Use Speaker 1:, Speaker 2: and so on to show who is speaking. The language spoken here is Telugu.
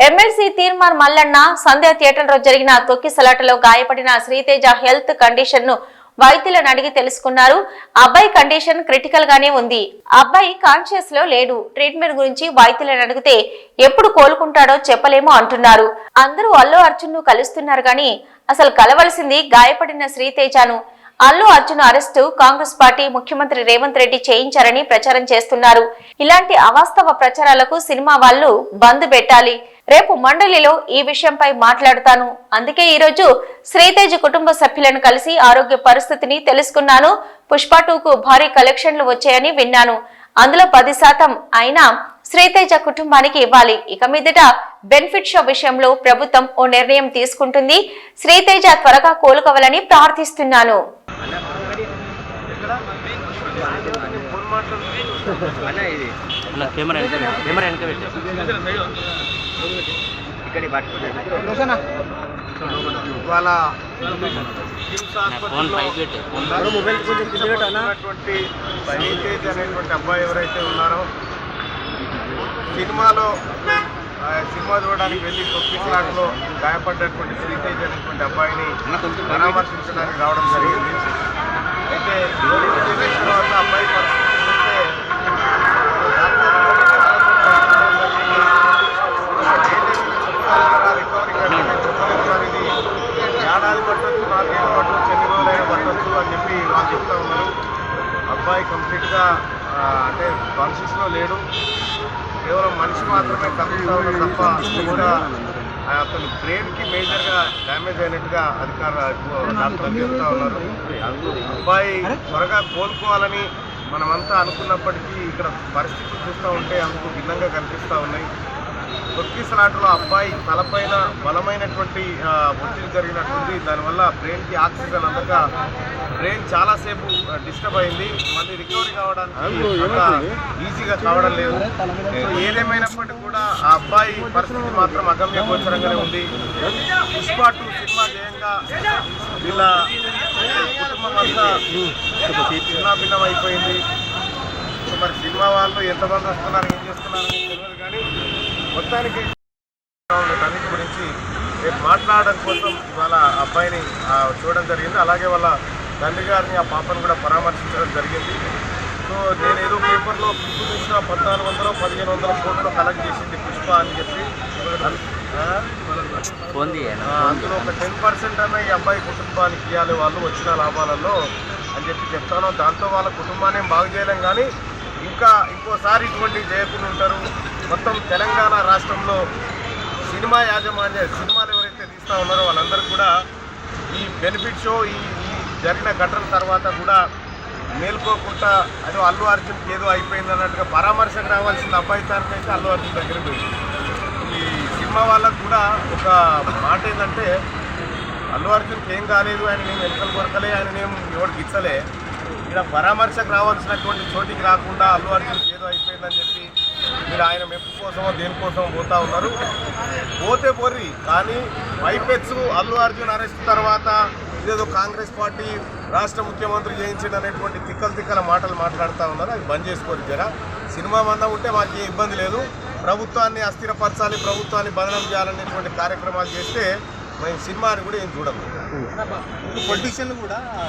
Speaker 1: ఎమ్మెల్సీ తీర్మాన్ మల్లన్న సంధ్య థియేటర్లో జరిగిన తొక్కిసలాటలో గాయపడిన శ్రీతేజ హెల్త్ కండిషన్ను వైద్యులను అడిగి తెలుసుకున్నారు. అబ్బాయి కండిషన్ క్రిటికల్ గానే ఉంది. అబ్బాయి కాన్షియస్లో లేడు. ట్రీట్మెంట్ గురించి వైద్యులను అడిగితే ఎప్పుడు కోలుకుంటాడో చెప్పలేమో అంటున్నారు. అందరూ అల్లు అర్జున్ను కలుస్తున్నారు గాని అసలు కలవలసింది గాయపడిన శ్రీతేజను. అల్లు అర్జున్ అరెస్టు కాంగ్రెస్ పార్టీ ముఖ్యమంత్రి రేవంత్ రెడ్డి చేయించారని ప్రచారం చేస్తున్నారు. ఇలాంటి అవాస్తవ ప్రచారాలకు సినిమా వాళ్ళు బంద్ పెట్టాలి. రేపు మండలిలో ఈ విషయంపై మాట్లాడతాను. అందుకే ఈరోజు శ్రీతేజ్ కుటుంబ సభ్యులను కలిసి ఆరోగ్య పరిస్థితిని తెలుసుకున్నాను. పుష్ప టూకు భారీ కలెక్షన్లు వచ్చాయని విన్నాను. అందులో పది శాతం అయినా శ్రీతేజ కుటుంబానికి ఇవ్వాలి. ఇక మీదట బెనిఫిట్ షో విషయంలో ప్రభుత్వం ఓ నిర్ణయం తీసుకుంటుంది. శ్రీతేజ త్వరగా కోలుకోవాలని ప్రార్థిస్తున్నాను.
Speaker 2: అన్న ఇది.
Speaker 3: అన్న కెమెరా వెనక పెట్టు. కెమెరా వెనక పెట్టు.
Speaker 2: ఇక్కడ పట్టుకుంటే
Speaker 3: ఫోన్
Speaker 4: అనేటువంటి అబ్బాయి ఎవరైతే ఉన్నారో సినిమాలో సినిమా చూడడానికి వెళ్ళి తొక్కిసలాటలో గాయపడ్డటువంటి శ్రీతేజ్ అనేటువంటి అబ్బాయిని పరామర్శించడానికి రావడం జరిగింది. అయితే తర్వాత అబ్బాయి పరిస్థితి పట్టొచ్చు నాలుగేళ్ళు పట్టొచ్చు ఎన్ని రోజులైనా పట్టొచ్చు అని చెప్పి వాళ్ళు చెప్తా ఉన్నారు అబ్బాయి కంప్లీట్గా అంటే కాన్షియస్లో లేడు. కేవలం మనిషి మాత్రమే కదులుతా ఉన్నారు తప్ప ఇంకా అతను బ్రెయిన్కి మేజర్గా డ్యామేజ్ అయినట్టుగా అధికారులు డాక్టర్లు చెప్తా ఉన్నారు. అబ్బాయి త్వరగా కోలుకోవాలని మనమంతా అనుకున్నప్పటికీ ఇక్కడ పరిస్థితులు చూస్తూ ఉంటే అందుకు భిన్నంగా కనిపిస్తూ ఉన్నాయి. తొక్కిసలాటలో అబ్బాయి తలపైన బలమైనటువంటి ఒత్తిడి జరిగినట్టుంది. దానివల్ల బ్రెయిన్కి ఆక్సిజన్ అందక బ్రెయిన్ చాలాసేపు డిస్టర్బ్ అయింది. మళ్ళీ రికవరీ కావడానికి ఈజీగా కావడం లేదు. ఏదేమైనప్పటికీ కూడా ఆ అబ్బాయి పరిస్థితి మాత్రం అగమ్య గోచరంగానే ఉంది. పుష్ప టూ సినిమా జయంగా వీళ్ళ కుటుంబం అంతా చిన్నాభిన్నం అయిపోయింది. మరి సినిమా వాళ్ళు ఎంతమంది వస్తున్నారు ఏం చేస్తున్నారు తెలియదు కానీ మొత్తానికి వీటన్నిటి గురించి రేపు మాట్లాడడం కోసం ఇవాళ అబ్బాయిని చూడడం జరిగింది. అలాగే వాళ్ళ తండ్రి గారిని ఆ పాపను కూడా పరామర్శించడం జరిగింది. సో నేను ఏదో పేపర్లో పుష్ప చూసిన పద్నాలుగు వందలు పదిహేను వందల కోట్లు కలెక్ట్ చేసింది పుష్ప అని చెప్పి. అందులో ఒక టెన్ పర్సెంట్ అన్న ఈ అబ్బాయి కుటుంబానికి ఇవ్వాలి వాళ్ళు వచ్చిన లాభాలలో అని చెప్పి చెప్తాను. దాంతో వాళ్ళ కుటుంబాన్ని బాగు చేయలేం కానీ ఇంకా ఇంకోసారి ఇటువంటి చేయకుండా ఉంటారు. మొత్తం తెలంగాణ రాష్ట్రంలో సినిమా యాజమాన్య సినిమాలు ఎవరైతే తీస్తూ ఉన్నారో వాళ్ళందరూ కూడా ఈ బెనిఫిట్ షో ఈ ఈ జరిగిన ఘటన తర్వాత కూడా మేల్కోకుండా అదో అల్లు అర్జున్కి ఏదో అయిపోయింది అన్నట్టుగా పరామర్శకు రావాల్సిన అబ్బాయితానికి అయితే అల్లు అర్జున్ దగ్గర పోయింది ఈ సినిమా వాళ్ళకు కూడా ఒక మాట ఏంటంటే అల్లు అర్జున్కి ఏం కాలేదు ఆయన నేను వెనుకలు కొరకలే ఆయన నేను ఎవరికి ఇచ్చలే. ఇక్కడ పరామర్శకు రావాల్సినటువంటి చోటికి రాకుండా అల్లు అర్జున్కి ఏదో అయిపోయిందని చెప్పి మీరు ఆయన మెప్పు కోసమో దేనికోసమో పోతా ఉన్నారు. పోతే పోర్రి కానీ పైపెచ్చు అల్లు అర్జున్ అరెస్ట్ తర్వాత ఇదేదో కాంగ్రెస్ పార్టీ రాష్ట్ర ముఖ్యమంత్రి చేయించింది అనేటువంటి తిక్కల తిక్కల మాటలు మాట్లాడుతూ ఉన్నారు. అది బంద్ చేసుకోరు జర. సినిమా మందం ఉంటే మాకు ఏ ఇబ్బంది లేదు. ప్రభుత్వాన్ని అస్థిరపరచాలి ప్రభుత్వాన్ని బదనం చేయాలనేటువంటి కార్యక్రమాలు చేస్తే మేము సినిమాని కూడా ఏం చూడము.
Speaker 5: పొలిటీషియన్లు కూడా